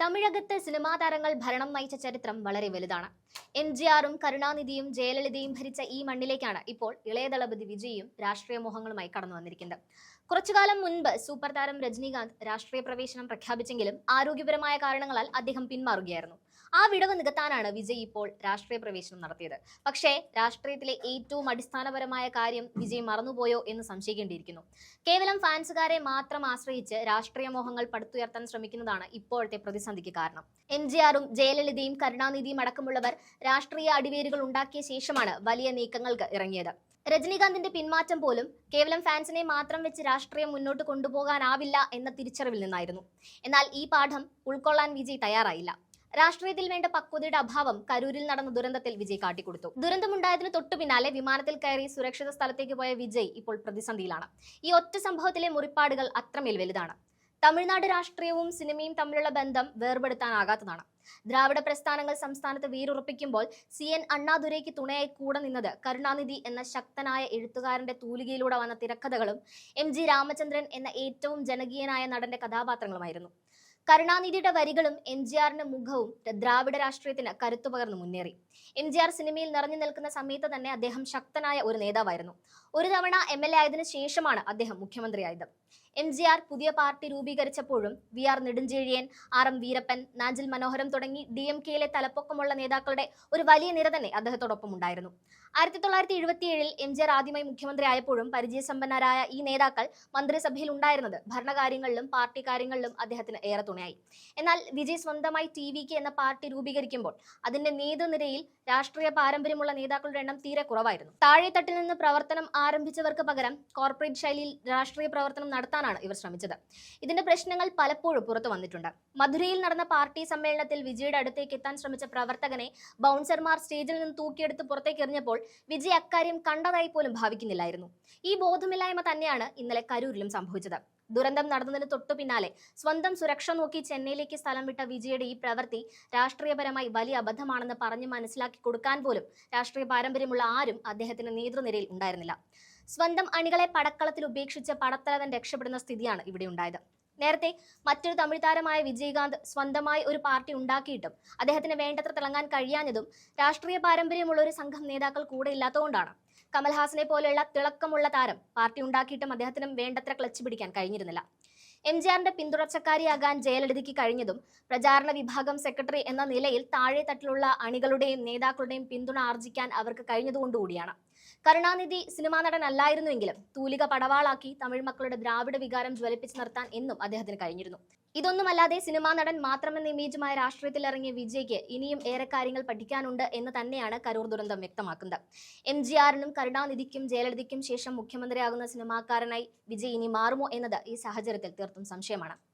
തമിഴകത്ത് cinema താരങ്ങൾ ഭരണം നയിച്ച ചരിത്രം വളരെ വലുതാണ്. എം ജി ആറും കരുണാനിധിയും ജയലളിതയും ഭരിച്ച ഈ മണ്ണിലേക്കാണ് ഇപ്പോൾ ഇളയദളപതി വിജയും രാഷ്ട്രീയ മോഹങ്ങളുമായി കടന്നു വന്നിരിക്കുന്നത്. കുറച്ചു കാലം മുൻപ് സൂപ്പർ താരം രജനീകാന്ത് രാഷ്ട്രീയ പ്രവേശനം പ്രഖ്യാപിച്ചെങ്കിലും ആരോഗ്യപരമായ കാരണങ്ങളാൽ അദ്ദേഹം പിന്മാറുകയായിരുന്നു. ആ വിടവ് നികത്താനാണ് വിജയ് ഇപ്പോൾ രാഷ്ട്രീയ പ്രവേശനം നടത്തിയത്. പക്ഷേ രാഷ്ട്രീയത്തിലെ ഏറ്റവും അടിസ്ഥാനപരമായ കാര്യം വിജയ് മറന്നുപോയോ എന്ന് സംശയിക്കേണ്ടിയിരിക്കുന്നു. കേവലം ഫാൻസുകാരെ മാത്രം ആശ്രയിച്ച് രാഷ്ട്രീയ മോഹങ്ങൾ പടുത്തുയർത്താൻ ശ്രമിക്കുന്നതാണ് ഇപ്പോഴത്തെ പ്രതിസന്ധിക്ക് കാരണം. എം ജി ആറും ജയലളിതയും കരുണാനിധിയും അടക്കമുള്ളവർ രാഷ്ട്രീയ അടിവേരുകൾ ഉണ്ടാക്കിയ ശേഷമാണ് വലിയ നീക്കങ്ങൾക്ക് ഇറങ്ങിയത്. രജനീകാന്തിന്റെ പിന്മാറ്റം പോലും കേവലം ഫാൻസിനെ മാത്രം വെച്ച് രാഷ്ട്രീയം മുന്നോട്ട് കൊണ്ടുപോകാനാവില്ല എന്ന തിരിച്ചറിവിൽ നിന്നായിരുന്നു. എന്നാൽ ഈ പാഠം ഉൾക്കൊള്ളാൻ വിജയ് തയ്യാറായില്ല. രാഷ്ട്രീയത്തിൽ വേണ്ട പക്വതയുടെ അഭാവം കരൂരിൽ നടന്ന ദുരന്തത്തിൽ വിജയ് കാട്ടിക്കൊടുത്തു. ദുരന്തമുണ്ടായതിനു തൊട്ടു പിന്നാലെ വിമാനത്തിൽ കയറി സുരക്ഷിത സ്ഥലത്തേക്ക് പോയ വിജയ് ഇപ്പോൾ പ്രതിസന്ധിയിലാണ്. ഈ ഒറ്റ സംഭവത്തിലെ മുറിപ്പാടുകൾ അത്രമേൽ വലുതാണ്. തമിഴ്നാട് രാഷ്ട്രീയവും സിനിമയും തമ്മിലുള്ള ബന്ധം വേർപെടുത്താനാകാത്തതാണ്. ദ്രാവിഡ പ്രസ്ഥാനങ്ങൾ സംസ്ഥാനത്ത് വേരുറപ്പിക്കുമ്പോൾ സി എൻ അണ്ണാദുരൈക്ക് തുണയായി കൂടെ നിന്നത് കരുണാനിധി എന്ന ശക്തനായ എഴുത്തുകാരന്റെ തൂലികയിലൂടെ വന്ന തിരക്കഥകളും എം ജി രാമചന്ദ്രൻ എന്ന ഏറ്റവും ജനകീയനായ നടന്റെ കഥാപാത്രങ്ങളുമായിരുന്നു. കരുണാനിധിയുടെ വരികളും എം ജി ആറിന്റെ മുഖവും ദ്രാവിഡ രാഷ്ട്രീയത്തിന് കരുത്തുപകർന്നു മുന്നേറി. എം ജി ആർ സിനിമയിൽ നിറഞ്ഞു നിൽക്കുന്ന സമയത്ത് തന്നെ അദ്ദേഹം ശക്തനായ ഒരു നേതാവായിരുന്നു. ഒരു തവണ എം എൽ എ ആയതിനു ശേഷമാണ് അദ്ദേഹം മുഖ്യമന്ത്രിയായത്. എം ജി ആർ പുതിയ party രൂപീകരിച്ചപ്പോഴും V R Nedunchezhiyan R M Veerappan Nanjil Manoharam തുടങ്ങി ഡി എം കെയിലെ തലപ്പൊക്കമുള്ള നേതാക്കളുടെ ഒരു വലിയ നിര തന്നെ അദ്ദേഹത്തോടൊപ്പം ഉണ്ടായിരുന്നു. ആയിരത്തി തൊള്ളായിരത്തി എഴുപത്തിയേഴിൽ എം ജി ആർ ആദ്യമായി മുഖ്യമന്ത്രി ആയപ്പോഴും പരിചയസമ്പന്നരായ ഈ നേതാക്കൾ മന്ത്രിസഭയിൽ ഉണ്ടായിരുന്നത് ഭരണകാര്യങ്ങളിലും പാർട്ടി കാര്യങ്ങളിലും അദ്ദേഹത്തിന് ഏറെ തുണയായി. എന്നാൽ വിജയ് സ്വന്തമായി ടി വി കെ എന്ന പാർട്ടി രൂപീകരിക്കുമ്പോൾ അതിന്റെ നേതൃനിരയിൽ രാഷ്ട്രീയ പാരമ്പര്യമുള്ള നേതാക്കളുടെ എണ്ണം തീരെ കുറവായിരുന്നു. താഴെത്തട്ടിൽ നിന്ന് പ്രവർത്തനം ആരംഭിച്ചവർക്ക് പകരം കോർപ്പറേറ്റ് ശൈലിയിൽ രാഷ്ട്രീയ പ്രവർത്തനം നടത്താനാണ് ഇവർ ശ്രമിച്ചത്. ഇതിന്റെ പ്രശ്നങ്ങൾ പലപ്പോഴും പുറത്തു വന്നിട്ടുണ്ട്. മധുരയിൽ നടന്ന പാർട്ടി സമ്മേളനത്തിൽ വിജയുടെ അടുത്തേക്ക് എത്താൻ ശ്രമിച്ച പ്രവർത്തകനെ ബൗൺസർമാർ സ്റ്റേജിൽ നിന്ന് തൂക്കിയെടുത്ത് പുറത്തേക്ക് എറിഞ്ഞപ്പോൾ വിജയ് അക്കാര്യം കണ്ടതായി പോലും ഭാവിക്കുന്നില്ലായിരുന്നു. ഈ ബോധമില്ലായ്മ തന്നെയാണ് ഇന്നലെ കരൂരിലും സംഭവിച്ചത്. ദുരന്തം നടന്നതിന് തൊട്ടു പിന്നാലെ സ്വന്തം സുരക്ഷ നോക്കി ചെന്നൈയിലേക്ക് സ്ഥലം വിട്ട വിജയുടെ ഈ പ്രവൃത്തി രാഷ്ട്രീയപരമായി വലിയ അബദ്ധമാണെന്ന് പറഞ്ഞ് മനസ്സിലാക്കി കൊടുക്കാൻ പോലും രാഷ്ട്രീയ പാരമ്പര്യമുള്ള ആരും അദ്ദേഹത്തിന്റെ നേതൃനിരയിൽ ഉണ്ടായിരുന്നില്ല. സ്വന്തം അണികളെ പടക്കളത്തിൽ ഉപേക്ഷിച്ച് പടത്തലവൻ രക്ഷപ്പെടുന്ന സ്ഥിതിയാണ് ഇവിടെ ഉണ്ടായത്. നേരത്തെ മറ്റൊരു തമിഴ് താരമായ വിജയകാന്ത് സ്വന്തമായി ഒരു പാർട്ടി ഉണ്ടാക്കിയിട്ടും അദ്ദേഹത്തിന് വേണ്ടത്ര തിളങ്ങാൻ കഴിയാഞ്ഞതും രാഷ്ട്രീയ പാരമ്പര്യമുള്ള ഒരു സംഘം നേതാക്കൾ കൂടെ ഇല്ലാത്തതുകൊണ്ടാണ്. കമൽഹാസനെ പോലെയുള്ള തിളക്കമുള്ള താരം പാർട്ടി ഉണ്ടാക്കിയിട്ടും അദ്ദേഹത്തിനും വേണ്ടത്ര ക്ലച്ച് പിടിക്കാൻ കഴിഞ്ഞിരുന്നില്ല. എം ജി ആറിന്റെ പിന്തുടർച്ചക്കാരിയാകാൻ ജയലളിതയ്ക്ക് കഴിഞ്ഞതും പ്രചാരണ വിഭാഗം സെക്രട്ടറി എന്ന നിലയിൽ താഴെ തട്ടിലുള്ള അണികളുടെയും നേതാക്കളുടെയും പിന്തുണ ആർജിക്കാൻ അവർക്ക് കഴിഞ്ഞതുകൊണ്ടുകൂടിയാണ്. കരുണാനിധി സിനിമാ നടൻ അല്ലായിരുന്നുവെങ്കിലും തൂലിക പടവാളാക്കി തമിഴ് മക്കളുടെ ദ്രാവിഡ വികാരം ജ്വലിപ്പിച്ചു നിർത്താൻ എന്നും അദ്ദേഹത്തിന് കഴിഞ്ഞിരുന്നു. ഇതൊന്നുമല്ലാതെ സിനിമാ നടൻ മാത്രമെന്ന ഇമേജുമായ രാഷ്ട്രീയത്തിൽ ഇറങ്ങിയ വിജയ്ക്ക് ഇനിയും ഏറെ കാര്യങ്ങൾ പഠിക്കാനുണ്ട് എന്ന് തന്നെയാണ് കരൂർ ദുരന്തം വ്യക്തമാക്കുന്നത്. എം. ജി. ആറിനും കരുണാനിധിക്കും ജയലളിതയ്ക്കും ശേഷം മുഖ്യമന്ത്രിയാകുന്ന സിനിമാക്കാരനായി വിജയ് ഇനി മാറുമോ എന്നത് ഈ സാഹചര്യത്തിൽ തീർത്തും സംശയമാണ്.